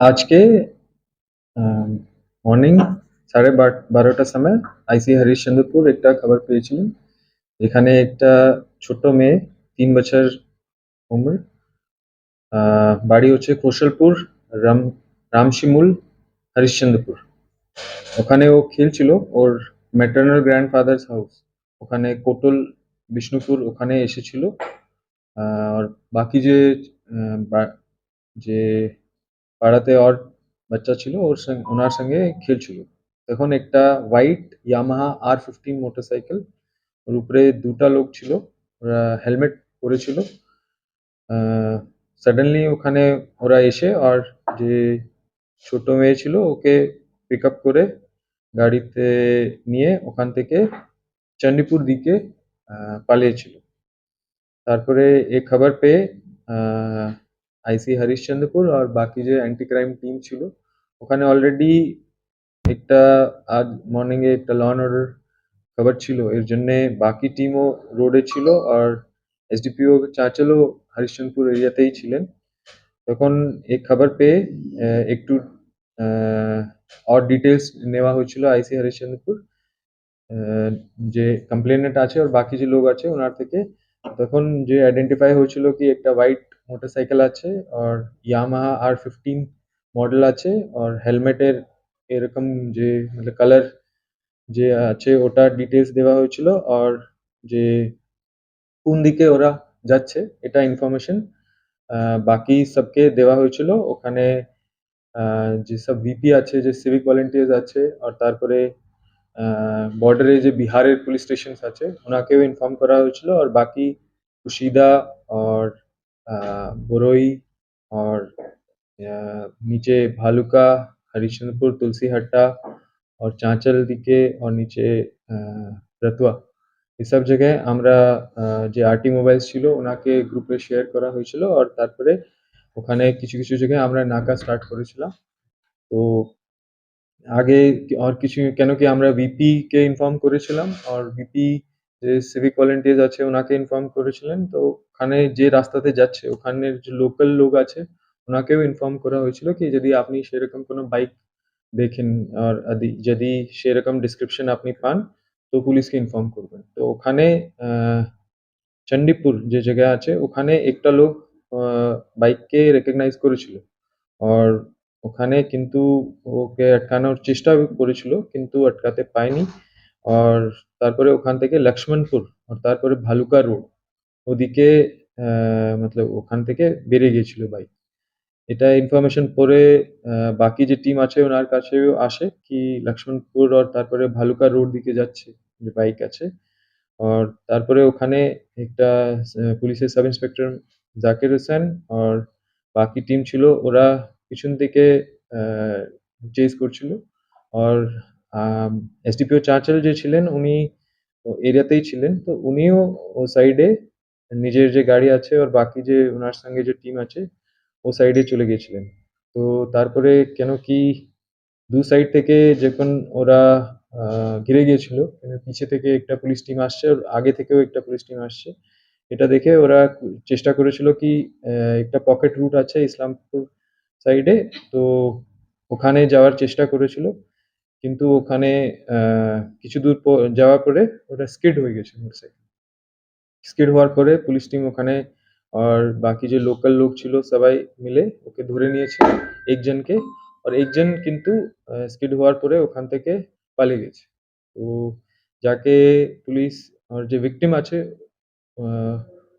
আজকে মর্নিং সাড়ে বারোটার সময় আইসি হরিশ্চন্দ্রপুর একটা খবর পেয়েছিলাম। এখানে একটা ছোট মেয়ে, তিন বছর উমর বাড়ি হচ্ছে কৌশলপুর, রাম, রামশিমুল হরিশ্চন্দ্রপুর। ওখানে ও খেলছিল, ওর ম্যাটার্নাল গ্র্যান্ডফাদার্স হাউস ওখানে কোটল বিষ্ণুপুর ওখানে এসেছিল। আর বাকি যে যে পাড়াতে ওর বাচ্চা ছিল, ওর সঙ্গে, ওনার সঙ্গে খেলছিল। তখন একটা white Yamaha R fifteen motorcycle ওর উপরে দুটা লোক ছিল, ওরা হেলমেট পরেছিল। সাডেনলি ওখানে ওরা এসে আর যে ছোট মেয়ে ছিল, ওকে পিক আপ করে গাড়িতে নিয়ে ওখান থেকে চণ্ডীপুর দিকে পালিয়েছিল। তারপরে এ খবর পেয়ে আইসি হরিশ্চন্দ্রপুর আর বাকি যে অ্যান্টি ক্রাইম টিম ছিল, ওখানে অলরেডি একটা আজ মর্নিং এ একটা ল অ্যান্ড অর্ডার খবর ছিল। এর জন্যে বাকি টিমও রোডে ছিল আর এসডিপিও চাঁচলও হরিশ্চন্দ্রপুর এরিয়াতেই ছিলেন। তখন এই খবর পেয়ে একটু আর ডিটেলস নেওয়া হয়েছিল আইসি হরিশ্চন্দ্রপুর যে কমপ্লেনেন্ট আছে আর বাকি যে লোক আছে ওনার থেকে। তখন যে আইডেন্টিফাই হয়েছিল কি একটা হোয়াইট মোটরসাইকেল আছে, আর ইয়ামাহা আর ফিফটিন মডেল আছে, আর হেলমেটের এরকম যে মানে কালার যে আছে, ওটা ডিটেলস দেওয়া হয়েছিল, আর যে কোন দিকে ওরা যাচ্ছে, এটা ইনফরমেশন বাকি সবকে দেওয়া হয়েছিল। ওখানে যেসব ভিপি আছে, যে সিভিক ভলেন্টিয়ার্স আছে, আর তারপরে বর্ডারে যে বিহারের পুলিশ স্টেশন আছে, ওনাকেও ইনফর্ম করা হয়েছিল, আর বাকি কুশিদা और আহ, বরই और আহ, নিচে ভালুকা হরিশ্চন্দ্রপুর তুলসীহাট্টা और চাঁচল দিকে और নিচে আহ, রতুয়া এসব জায়গায় আমরা আহ, যে আরটি মোবাইলস ছিল ওনাকে গ্রুপে শেয়ার করা হয়েছিল আর তারপরে ওখানে কিছু কিছু জায়গায় আমরা নাকা স্টার্ট করেছিলাম তো আগে কি- আর কিছু কেন কি আমরা ভিপি কে ইনফর্ম করেছিলাম আর ভিপি যে সিভিক ভলেন্টিয়ার্স আছে ওনাকে ইনফর্ম করেছিলেন, তো ওখানে যে রাস্তাতে যাচ্ছে, ওখানের যে লোকাল লোক আছে, ওনাকেও ইনফর্ম করা হয়েছিল কি যদি আপনি সেরকম কোনো বাইক দেখেন, আর যদি সেরকম ডিসক্রিপশন আপনি পান, তো পুলিশকে ইনফর্ম করবেন। তো ওখানে চণ্ডীপুর যে জায়গায় আছে, ওখানে একটা লোক বাইককে রেকগনাইজ করেছিল। আর ওখানে কিন্তু ওকে আটকানোর চেষ্টা করেছিল, কিন্তু আটকাতে পায়নি। আর তারপরে ওখান থেকে লক্ষ্মণপুর আর তারপরে ভালুকা রোড। ওদিকে মতলব ওখান থেকে বেরিয়ে গিয়েছিল বাইক এটা ইনফরমেশন পরে বাকি যে টিম আছে ওনার কাছেও আসে কি লক্ষ্মণপুর আর তারপরে ভালুকা রোড দিকে যাচ্ছে, যে বাইক আছে। আর তারপরে ওখানে একটা পুলিশের সাব ইন্সপেক্টর জাকির হোসেন আর বাকি টিম ছিল, ওরা পিছন থেকে চেস করছিল। আর এসডিপিও চাঁচল যে ছিলেন, উনি এরিয়াতেই ছিলেন। তো উনিও ও সাইডে নিজের যে গাড়ি আছে আর বাকি যে ওনার সঙ্গে যে টিম আছে, ও সাইডে চলে গিয়েছিলেন। তো তারপরে কেন কি দু সাইড থেকে যখন ওরা ঘিরে গিয়েছিল পিছে থেকে একটা পুলিশ টিম আসছে আগে থেকেও একটা পুলিশ টিম আসছে, এটা দেখে ওরা চেষ্টা করেছিল কি একটা পকেট রুট আছে ইসলামপুর সাইডে তো ওখানে যাওয়ার চেষ্টা করেছিল। কিন্তু ওখানে কিছু দূর যাওয়ার পরে ওটা স্কিড হয়ে গেছে মোটরসাইকেল। স্কিড হওয়ার পরে পুলিশ টিম ওখানে আর বাকি যে লোকাল লোক ছিল সবাই মিলে ওকে ধরে নিয়েছে একজনকে। আর একজন কিন্তু স্কিড হওয়ার পরে ওখান থেকে পালিয়ে গেছে। তো যাকে পুলিশ আর যে ভিকটিম আছে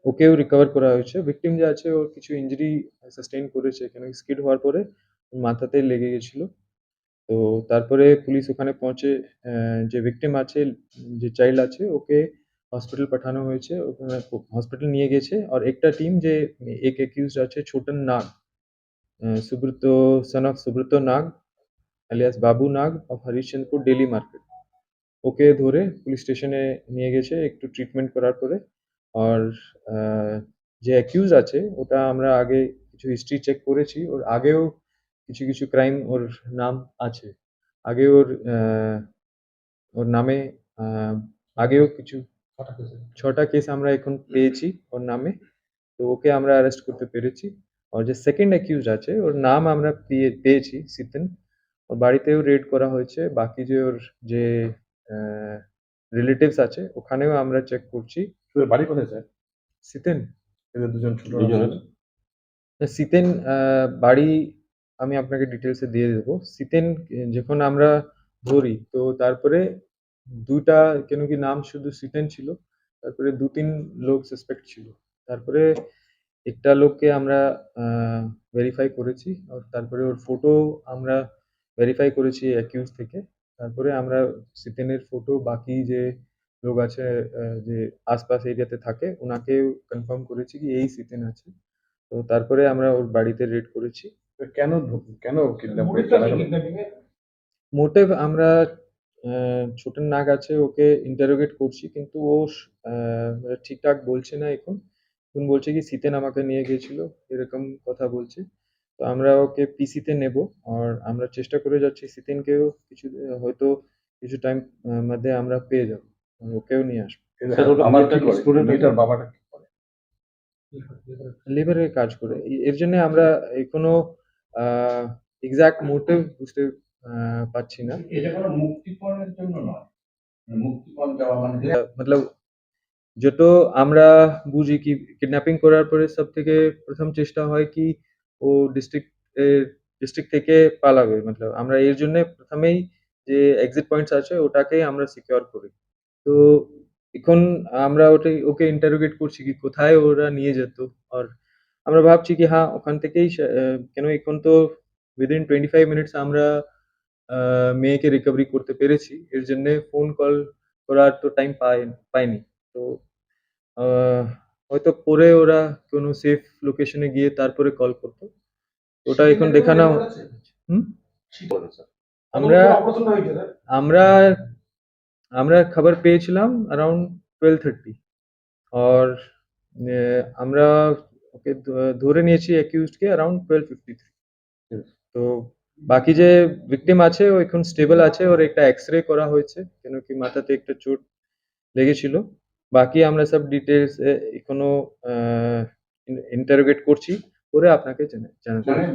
ওকেও রিকভার করা হয়েছে। ভিকটিম যে আছে, ওর কিছু ইঞ্জুরি সাস্টেইন করেছে। কেন স্কিড হওয়ার পরে মাথাতে লেগে গেছিল। তো তারপরে পুলিশ ওখানে পৌঁছে যে ভিকটিম আছে, যে চাইল্ড আছে, ওকে হসপিটাল পাঠানো হয়েছে, ওখানে হসপিটাল নিয়ে গেছে। আর একটা টিম যে এক অ্যাকিউজড আছে, Chhotan Nag Subrata son of Subrata Nag alias Babu Nag of Harishchandrapur daily market ওকে ধরে পুলিশ স্টেশনে নিয়ে গেছে একটু ট্রিটমেন্ট করার পরে। আর যে অ্যাকিউজ আছে, ওটা আমরা আগে কিছু হিস্ট্রি চেক করেছি। ওর আগেও কিছু কিছু ক্রাইম ওর নাম আছে। আগে ওর ওর নামে আগেও কিছু ছটা কেস আমরা এখন পেয়েছি ওর নামে। তো ওকে আমরা অ্যারেস্ট করতে পেরেছি। ওর যে সেকেন্ড অ্যাকিউজ আছে ওর নাম আমরা পেয়ে পেয়েছি সিতেন ওর বাড়িতেও রেড করা হয়েছে। বাকি যে ওর যে রিলেটিভস আছে ওখানেও আমরা চেক করছি। বাড়ি কোথায় স্যার? সিতেন দুজন ছোট সিতেন বাড়ি আমি আপনাকে ডিটেলসে দিয়ে দেবো। সিতেন, যখন আমরা ধরি, তো তারপরে দুইটা, কেন কি নাম শুধু সিতেন ছিল, তারপরে দু তিন লোক সাসপেক্ট ছিল। তারপরে একটা লোককে আমরা ভেরিফাই করেছি, আর তারপরে ওর ফটো আমরা ভেরিফাই করেছি অ্যাকিউজ থেকে। তারপরে আমরা সিতেনের ফটো বাকি যে লোক আছে যে আশপাশ এরিয়াতে থাকে ওনাকেও কনফার্ম করেছি কি এই সিতেন আছে। তো তারপরে আমরা ওর বাড়িতে রেড করেছি। কেন কেন কিডন্যাপ? মোটিভ আমরা আহ, ছোটন নাগ আছে ওকে ইন্টারোগেট করছি কিন্তু ও আহ, ঠিকঠাক বলছে না এখন। এখন বলছে কি সিতেন আমাকে নিয়ে গিয়েছিল এরকম কথা বলছে। তো আমরা ওকে পিসিতে নেব আর আমরা চেষ্টা করে যাচ্ছি সিতেনকেও কিছু হয়তো কিছু টাইম মধ্যে আমরা পেয়ে যাব ওকেও নিয়ে আসব। আমার বাবাটা কি করে? লেবারের কাজ করে। এর জন্য আমরা এখনও এক্সাক্ট মোটিভ বুঝতে পারছি না। এটা কোনো মুক্তিপণের জন্য নয়। মানে মুক্তিপণ দেওয়া মানে মতলব আমরা বুঝি কি কিডন্যাপিং করার পরে সব থেকে প্রথম চেষ্টা হয় কি ও ডিস্ট্রিক্ট ডিস্ট্রিক্ট থেকে পালাবে। মতলব আমরা এর জন্য প্রথমেই যে এক্সিট পয়েন্টস আছে ওটাকেই আমরা সিকিউর করি। তো এখন আমরা ওটাই ওকে ইন্টারোগেট করছি কি কোথায় ওরা নিয়ে যেত। আর আমরা ভাবছি কি হ্যাঁ ওখান থেকেই কেন এখন তো উইদিন টোয়েন্টি ফাইভ মিনিটস আমরা মেয়েকে রিকভারি করতে পেরেছি। এর জন্য ফোন কল করার তো টাইম পাই পাইনি। তো হয়তো পরে ওরা কোনো সেফ লোকেশনে গিয়ে তারপরে কল করতো। ওটা এখন দেখা না আমরা আমরা আমরা খাবার পেয়েছিলাম অ্যারাউন্ড টুয়েলভ থার্টি আর আমরা ওকে ধরে নিয়েছি অ্যাকিউজডকে অ্যারাউন্ড টুয়েলভ ফিফটি থ্রি তো বাকি যে ভিকটিম আছে ও এখন স্টেবল আছে ওর একটা এক্স রে করা হয়েছে কেন কি মাথাতে একটা চোট লেগেছিল। বাকি আমরা সব ডিটেলস এখনও ইন্টারোগেট করছি করে আপনাকে জানাতে মানে